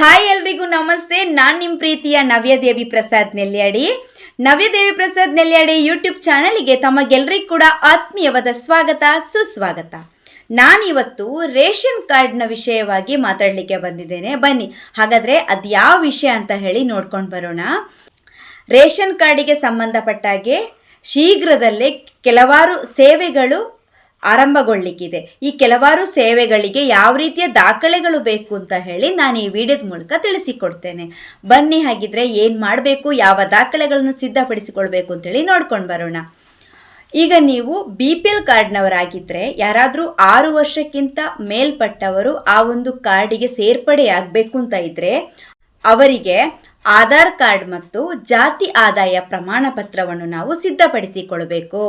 Hi ಎಲ್ರಿಗೂ ನಮಸ್ತೆ. ನಾನು ನಿಮ್ಮ ಪ್ರೀತಿಯ ನವ್ಯದೇವಿ ಪ್ರಸಾದ್ ನೆಲ್ಯಾಡಿ ನವ್ಯದೇವಿ ಪ್ರಸಾದ್ ನೆಲ್ಯಾಡಿ ಯೂಟ್ಯೂಬ್ ಚಾನಲ್ಗೆ ತಮಗೆಲ್ರಿಗೂ ಕೂಡ ಆತ್ಮೀಯವಾದ ಸ್ವಾಗತ, ಸುಸ್ವಾಗತ. ನಾನಿವತ್ತು ರೇಷನ್ ಕಾರ್ಡ್ನ ವಿಷಯವಾಗಿ ಮಾತಾಡಲಿಕ್ಕೆ ಬಂದಿದ್ದೇನೆ. ಬನ್ನಿ, ಹಾಗಾದರೆ ಅದು ಯಾವ ವಿಷಯ ಅಂತ ಹೇಳಿ ನೋಡ್ಕೊಂಡು ಬರೋಣ. ರೇಷನ್ ಕಾರ್ಡಿಗೆ ಸಂಬಂಧಪಟ್ಟಾಗೆ ಶೀಘ್ರದಲ್ಲೇ ಕೆಲವಾರು ಸೇವೆಗಳು ಆರಂಭಗೊಳ್ಳಿಕ್ಕಿದೆ. ಈ ಕೆಲವಾರು ಸೇವೆಗಳಿಗೆ ಯಾವ ರೀತಿಯ ದಾಖಲೆಗಳು ಬೇಕು ಅಂತ ಹೇಳಿ ನಾನು ಈ ವಿಡಿಯೋದ ಮೂಲಕ ತಿಳಿಸಿಕೊಡ್ತೇನೆ. ಬನ್ನಿ ಹಾಗಿದ್ರೆ ಏನು ಮಾಡಬೇಕು, ಯಾವ ದಾಖಲೆಗಳನ್ನು ಸಿದ್ಧಪಡಿಸಿಕೊಳ್ಬೇಕು ಅಂತೇಳಿ ನೋಡ್ಕೊಂಡು ಬರೋಣ. ಈಗ ನೀವು ಬಿ ಪಿ ಎಲ್ ಕಾರ್ಡ್ನವರಾಗಿದ್ದರೆ ಯಾರಾದರೂ ಆರು ವರ್ಷಕ್ಕಿಂತ ಮೇಲ್ಪಟ್ಟವರು ಆ ಒಂದು ಕಾರ್ಡಿಗೆ ಸೇರ್ಪಡೆಯಾಗಬೇಕು ಅಂತ ಇದ್ದರೆ ಅವರಿಗೆ ಆಧಾರ್ ಕಾರ್ಡ್ ಮತ್ತು ಜಾತಿ ಆದಾಯ ಪ್ರಮಾಣ ಪತ್ರವನ್ನು ನಾವು ಸಿದ್ಧಪಡಿಸಿಕೊಳ್ಳಬೇಕು.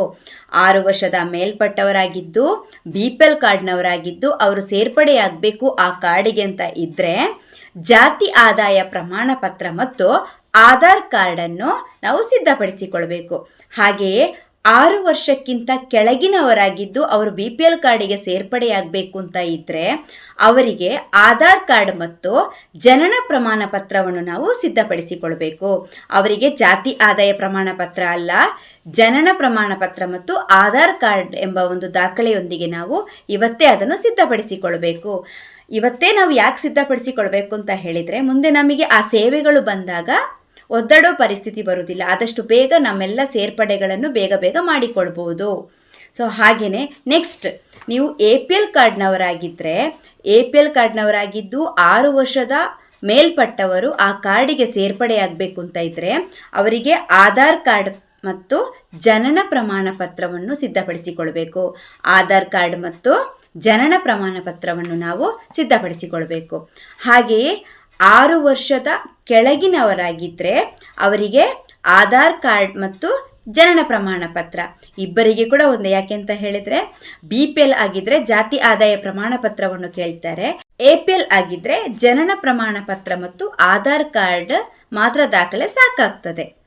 ಆರು ವರ್ಷದ ಮೇಲ್ಪಟ್ಟವರಾಗಿದ್ದು, ಬಿ ಪಿ ಎಲ್ ಕಾರ್ಡ್ನವರಾಗಿದ್ದು ಅವರು ಸೇರ್ಪಡೆಯಾಗಬೇಕು ಆ ಕಾರ್ಡಿಗೆ ಅಂತ ಇದ್ದರೆ ಜಾತಿ ಆದಾಯ ಪ್ರಮಾಣ ಪತ್ರ ಮತ್ತು ಆಧಾರ್ ಕಾರ್ಡನ್ನು ನಾವು ಸಿದ್ಧಪಡಿಸಿಕೊಳ್ಬೇಕು ಹಾಗೆಯೇ ಆರು ವರ್ಷಕ್ಕಿಂತ ಕೆಳಗಿನವರಾಗಿದ್ದು ಅವರು ಬಿ ಪಿ ಎಲ್ ಕಾರ್ಡಿಗೆ ಸೇರ್ಪಡೆಯಾಗಬೇಕು ಅಂತ ಇದ್ದರೆ ಅವರಿಗೆ ಆಧಾರ್ ಕಾರ್ಡ್ ಮತ್ತು ಜನನ ಪ್ರಮಾಣ ಪತ್ರವನ್ನು ನಾವು ಸಿದ್ಧಪಡಿಸಿಕೊಳ್ಬೇಕು. ಅವರಿಗೆ ಜಾತಿ ಆದಾಯ ಪ್ರಮಾಣ ಪತ್ರ ಅಲ್ಲ, ಜನನ ಪ್ರಮಾಣ ಪತ್ರ ಮತ್ತು ಆಧಾರ್ ಕಾರ್ಡ್ ಎಂಬ ಒಂದು ದಾಖಲೆಯೊಂದಿಗೆ ನಾವು ಇವತ್ತೇ ಅದನ್ನು ಸಿದ್ಧಪಡಿಸಿಕೊಳ್ಬೇಕು. ಇವತ್ತೇ ನಾವು ಯಾಕೆ ಸಿದ್ಧಪಡಿಸಿಕೊಳ್ಬೇಕು ಅಂತ ಹೇಳಿದರೆ, ಮುಂದೆ ನಮಗೆ ಆ ಸೇವೆಗಳು ಬಂದಾಗ ಒದ್ದಡೋ ಪರಿಸ್ಥಿತಿ ಬರುವುದಿಲ್ಲ. ಆದಷ್ಟು ಬೇಗ ನಮ್ಮೆಲ್ಲ ಸೇರ್ಪಡೆಗಳನ್ನು ಬೇಗ ಬೇಗ ಮಾಡಿಕೊಳ್ಬೋದು ಸೊ ಹಾಗೆಯೇ ನೆಕ್ಸ್ಟ್ ನೀವು ಎ ಪಿ ಎಲ್ ಕಾರ್ಡ್ನವರಾಗಿದ್ದರೆ ಎ ಪಿ ಎಲ್ ಕಾರ್ಡ್ನವರಾಗಿದ್ದು ಆರು ವರ್ಷದ ಮೇಲ್ಪಟ್ಟವರು ಆ ಕಾರ್ಡಿಗೆ ಸೇರ್ಪಡೆಯಾಗಬೇಕು ಅಂತ ಇದ್ದರೆ ಅವರಿಗೆ ಆಧಾರ್ ಕಾರ್ಡ್ ಮತ್ತು ಜನನ ಪ್ರಮಾಣ ಪತ್ರವನ್ನು ಸಿದ್ಧಪಡಿಸಿಕೊಳ್ಬೇಕು. ಆಧಾರ್ ಕಾರ್ಡ್ ಮತ್ತು ಜನನ ಪ್ರಮಾಣ ಪತ್ರವನ್ನು ನಾವು ಸಿದ್ಧಪಡಿಸಿಕೊಳ್ಬೇಕು. ಹಾಗೆಯೇ ಆರು ವರ್ಷದ ಕೆಳಗಿನವರಾಗಿದ್ದರೆ ಅವರಿಗೆ ಆಧಾರ್ ಕಾರ್ಡ್ ಮತ್ತು ಜನನ ಪ್ರಮಾಣ ಪತ್ರ. ಇಬ್ಬರಿಗೆ ಕೂಡ ಒಂದು. ಯಾಕೆ ಅಂತ ಹೇಳಿದರೆ ಬಿ ಪಿ ಎಲ್ ಆಗಿದ್ರೆ ಜಾತಿ ಆದಾಯ ಪ್ರಮಾಣ ಪತ್ರವನ್ನು ಕೇಳ್ತಾರೆ. ಎ ಪಿ ಎಲ್ ಆಗಿದ್ರೆ ಜನನ ಪ್ರಮಾಣ ಪತ್ರ ಮತ್ತು ಆಧಾರ್ ಕಾರ್ಡ್ ಮಾತ್ರ ದಾಖಲೆ ಸಾಕಾಗ್ತದೆ.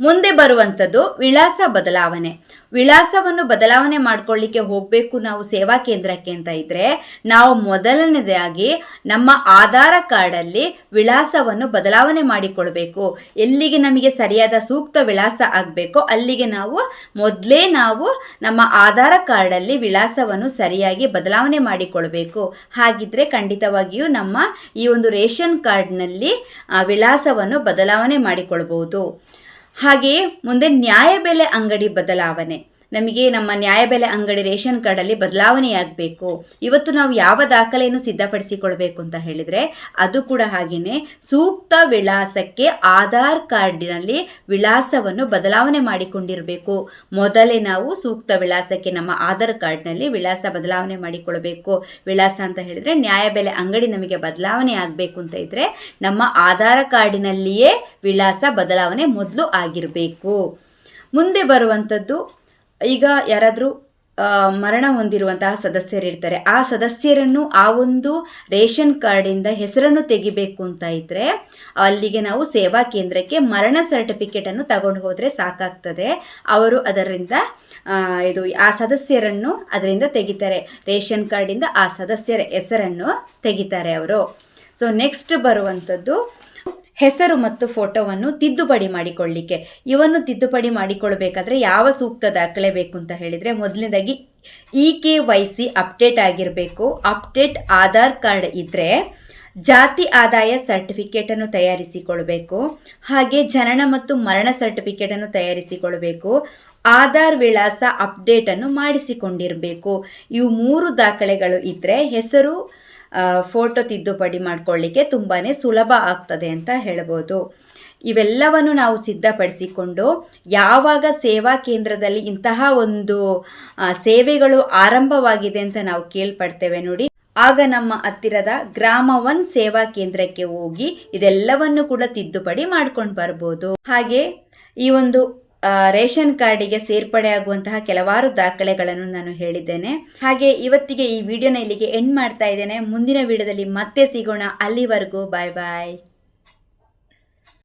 ಮುಂದೆ ಬರುವಂಥದ್ದು ವಿಳಾಸ ಬದಲಾವಣೆ. ವಿಳಾಸವನ್ನು ಬದಲಾವಣೆ ಮಾಡ್ಕೊಳ್ಳಿಕ್ಕೆ ಹೋಗಬೇಕು ನಾವು ಸೇವಾ ಕೇಂದ್ರಕ್ಕೆ ಅಂತ ಇದ್ದರೆ ನಾವು ಮೊದಲನೇದಾಗಿ ನಮ್ಮ ಆಧಾರ ಕಾರ್ಡಲ್ಲಿ ವಿಳಾಸವನ್ನು ಬದಲಾವಣೆ ಮಾಡಿಕೊಳ್ಬೇಕು. ಎಲ್ಲಿಗೆ ನಮಗೆ ಸರಿಯಾದ ಸೂಕ್ತ ವಿಳಾಸ ಆಗಬೇಕೋ ಅಲ್ಲಿಗೆ ನಾವು ಮೊದಲೇ ನಾವು ನಮ್ಮ ಆಧಾರ ಕಾರ್ಡಲ್ಲಿ ವಿಳಾಸವನ್ನು ಸರಿಯಾಗಿ ಬದಲಾವಣೆ ಮಾಡಿಕೊಳ್ಬೇಕು. ಹಾಗಿದ್ರೆ ಖಂಡಿತವಾಗಿಯೂ ನಮ್ಮ ಈ ಒಂದು ರೇಷನ್ ಕಾರ್ಡ್ನಲ್ಲಿ ವಿಳಾಸವನ್ನು ಬದಲಾವಣೆ ಮಾಡಿಕೊಳ್ಬೋದು ಹಾಗೆಯೇ ಮುಂದೆ ನ್ಯಾಯಬೆಲೆ ಅಂಗಡಿ ಬದಲಾವಣೆ. ನಮಗೆ ನಮ್ಮ ನ್ಯಾಯಬೆಲೆ ಅಂಗಡಿ ರೇಷನ್ ಕಾರ್ಡಲ್ಲಿ ಬದಲಾವಣೆಯಾಗಬೇಕು. ಇವತ್ತು ನಾವು ಯಾವ ದಾಖಲೆಯನ್ನು ಸಿದ್ಧಪಡಿಸಿಕೊಳ್ಬೇಕು ಅಂತ ಹೇಳಿದರೆ, ಅದು ಕೂಡ ಹಾಗೆಯೇ ಸೂಕ್ತ ವಿಳಾಸಕ್ಕೆ ಆಧಾರ್ ಕಾರ್ಡಿನಲ್ಲಿ ವಿಳಾಸವನ್ನು ಬದಲಾವಣೆ ಮಾಡಿಕೊಂಡಿರಬೇಕು. ಮೊದಲೇ ನಾವು ಸೂಕ್ತ ವಿಳಾಸಕ್ಕೆ ನಮ್ಮ ಆಧಾರ್ ಕಾರ್ಡ್ನಲ್ಲಿ ವಿಳಾಸ ಬದಲಾವಣೆ ಮಾಡಿಕೊಳ್ಬೇಕು. ವಿಳಾಸ ಅಂತ ಹೇಳಿದರೆ ನ್ಯಾಯಬೆಲೆ ಅಂಗಡಿ ನಮಗೆ ಬದಲಾವಣೆ ಆಗಬೇಕು ಅಂತ ಇದ್ದರೆ ನಮ್ಮ ಆಧಾರ್ ಕಾರ್ಡಿನಲ್ಲಿಯೇ ವಿಳಾಸ ಬದಲಾವಣೆ ಮೊದಲು ಆಗಿರಬೇಕು. ಮುಂದೆ ಬರುವಂಥದ್ದು ಈಗ ಯಾರಾದರೂ ಮರಣ ಹೊಂದಿರುವಂತಹ ಸದಸ್ಯರಿರ್ತಾರೆ. ಆ ಸದಸ್ಯರನ್ನು ಆ ಒಂದು ರೇಷನ್ ಕಾರ್ಡಿಂದ ಹೆಸರನ್ನು ತೆಗಿಬೇಕು ಅಂತ ಇದ್ದರೆ ಅಲ್ಲಿಗೆ ನಾವು ಸೇವಾ ಕೇಂದ್ರಕ್ಕೆ ಮರಣ ಸರ್ಟಿಫಿಕೇಟನ್ನು ತಗೊಂಡು ಹೋದರೆ ಸಾಕಾಗ್ತದೆ. ಅವರು ಅದರಿಂದ ಇದು ಆ ಸದಸ್ಯರನ್ನು ಅದರಿಂದ ತೆಗಿತಾರೆ. ರೇಷನ್ ಕಾರ್ಡಿಂದ ಆ ಸದಸ್ಯರ ಹೆಸರನ್ನು ತೆಗಿತಾರೆ ಅವರು. ಸೊ ನೆಕ್ಸ್ಟ್ ಬರುವಂಥದ್ದು ಹೆಸರು ಮತ್ತು ಫೋಟೋವನ್ನು ತಿದ್ದುಪಡಿ ಮಾಡಿಕೊಳ್ಳಿಕ್ಕೆ. ಇವನ್ನು ತಿದ್ದುಪಡಿ ಮಾಡಿಕೊಳ್ಬೇಕಾದ್ರೆ ಯಾವ ಸೂಕ್ತ ದಾಖಲೆ ಬೇಕು ಅಂತ ಹೇಳಿದರೆ ಮೊದಲನೇದಾಗಿ E K Y C update ಆಗಿರಬೇಕು. ಅಪ್ಡೇಟ್ ಆಧಾರ್ ಕಾರ್ಡ್ ಇದ್ದರೆ ಜಾತಿ ಆದಾಯ ಸರ್ಟಿಫಿಕೇಟನ್ನು ತಯಾರಿಸಿಕೊಳ್ಬೇಕು. ಹಾಗೆ ಜನನ ಮತ್ತು ಮರಣ ಸರ್ಟಿಫಿಕೇಟನ್ನು ತಯಾರಿಸಿಕೊಳ್ಬೇಕು. ಆಧಾರ್ ವಿಳಾಸ ಅಪ್ಡೇಟನ್ನು ಮಾಡಿಸಿಕೊಂಡಿರಬೇಕು. ಇವು ಮೂರು ದಾಖಲೆಗಳು ಇದ್ದರೆ ಹೆಸರು ಫೋಟೋ ತಿದ್ದುಪಡಿ ಮಾಡ್ಕೊಳ್ಳಿಕ್ಕೆ ತುಂಬಾ ಸುಲಭ ಆಗ್ತದೆ ಅಂತ ಹೇಳ್ಬೋದು. ಇವೆಲ್ಲವನ್ನು ನಾವು ಸಿದ್ಧಪಡಿಸಿಕೊಂಡು ಯಾವಾಗ ಸೇವಾ ಕೇಂದ್ರದಲ್ಲಿ ಇಂತಹ ಒಂದು ಸೇವೆಗಳು ಆರಂಭವಾಗಿದೆ ಅಂತ ನಾವು ಕೇಳ್ಪಡ್ತೇವೆ ನೋಡಿ. ಆಗ ನಮ್ಮ ಹತ್ತಿರದ ಗ್ರಾಮ ಒನ್ ಸೇವಾ ಕೇಂದ್ರಕ್ಕೆ ಹೋಗಿ ಇದೆಲ್ಲವನ್ನು ಕೂಡ ತಿದ್ದುಪಡಿ ಮಾಡ್ಕೊಂಡು ಬರ್ಬೋದು. ಹಾಗೆ ಈ ಒಂದು ರೇಷನ್ ಕಾರ್ಡಿಗೆ ಸೇರ್ಪಡೆ ಆಗುವಂತಹ ಕೆಲವಾರು ದಾಖಲೆಗಳನ್ನು ನಾನು ಹೇಳಿದ್ದೇನೆ. ಹಾಗೆ ಇವತ್ತಿಗೆ ಈ ವಿಡಿಯೋನ ಇಲ್ಲಿಗೆ ಎಂಡ್ ಮಾಡ್ತಾ ಇದ್ದೇನೆ. ಮುಂದಿನ ವಿಡಿಯೋದಲ್ಲಿ ಮತ್ತೆ ಸಿಗೋಣ. ಅಲ್ಲಿವರೆಗೂ ಬಾಯ್ ಬಾಯ್